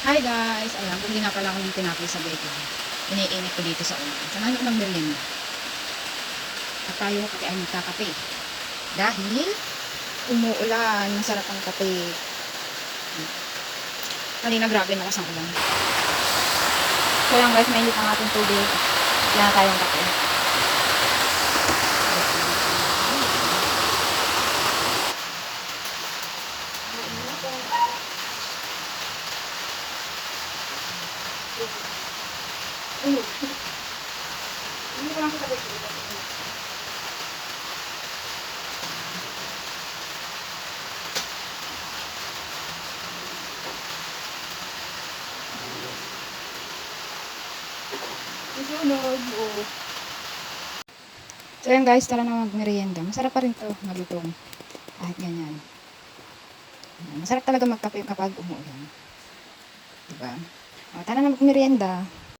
Hi guys! Ayan, bumili nga pala ako ng tinapay sa bakery. Iniinit ko dito sa ulan. Samahan ko ng merienda. At tayo ay magkakape. Dahil umuulan. Masarap ang kape. Kanina grabe malakas ang ulan. So yan guys, mainit ang ating tubig. Na tayong kape. Hindi ko lang sa bakery. Susunod. Oo. So yan guys, tara na magmerienda. Masarap pa rin to, malutong. Kahit ganyan. Masarap talaga magkape kapag umuulan. Diba? O, tara na magmerienda.